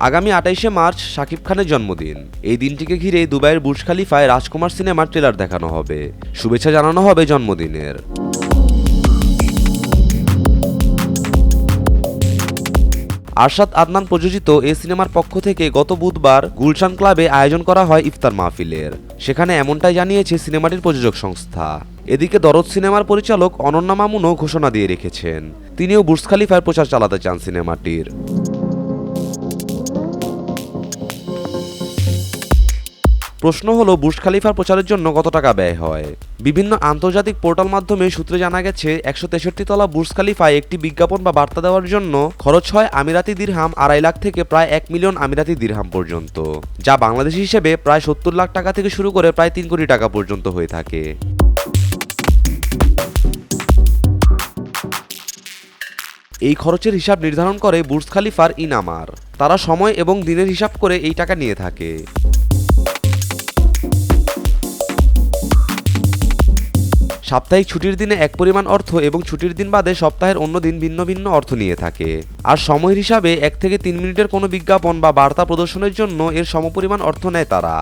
আগামী আটাইশে মার্চ শাকিব খানের জন্মদিন। এই দিনটিকে ঘিরে দুবাইয়ের বুর্জ খালিফায় রাজকুমার সিনেমার ট্রেলার দেখানো হবে। শুভেচ্ছা জানানো হবে জন্মদিনের। আরশাদ আদনান প্রযোজিত এ সিনেমার পক্ষ থেকে গত বুধবার গুলশান ক্লাবে আয়োজন করা হয় ইফতার মাহফিলের। সেখানে এমনটাই জানিয়েছে সিনেমাটির প্রযোজক সংস্থা। এদিকে দরদ সিনেমার পরিচালক অনন্যা মামুনও ঘোষণা দিয়ে রেখেছেন। তিনিও বুর্জ খালিফার প্রচার চালাতে চান সিনেমাটির। প্রশ্ন হলো, বুর্জ খালিফার প্রচারের জন্য কত টাকা ব্যয় হয়? বিভিন্ন আন্তর্জাতিক পোর্টাল মাধ্যমে সূত্রে জানা গেছে, একশো তেষট্টি তলা বুর্জ খালিফায় একটি বিজ্ঞাপন বা বার্তা দেওয়ার জন্য খরচ হয় আমিরাতি দিরহাম আড়াই লাখ থেকে প্রায় এক মিলিয়ন আমিরাতি দিরহাম পর্যন্ত, যা বাংলাদেশি হিসেবে প্রায় সত্তর লাখ টাকা থেকে শুরু করে প্রায় তিন কোটি টাকা পর্যন্ত হয়ে থাকে। এই খরচের হিসাব নির্ধারণ করে বুর্জ খালিফার ইনামার। তারা সময় এবং দিনের হিসাব করে এই টাকা নিয়ে থাকে। সাপ্তাহিক ছুটির দিনে এক পরিমাণ অর্থ এবং ছুটির দিন বাদে সপ্তাহের অন্য দিন ভিন্ন ভিন্ন অর্থ নিয়ে থাকে। আর সময়ের হিসাবে এক থেকে তিন মিনিটের কোনো বিজ্ঞাপন বা বার্তা প্রদর্শনের জন্য এর সমপরিমাণ অর্থ নেয় তারা।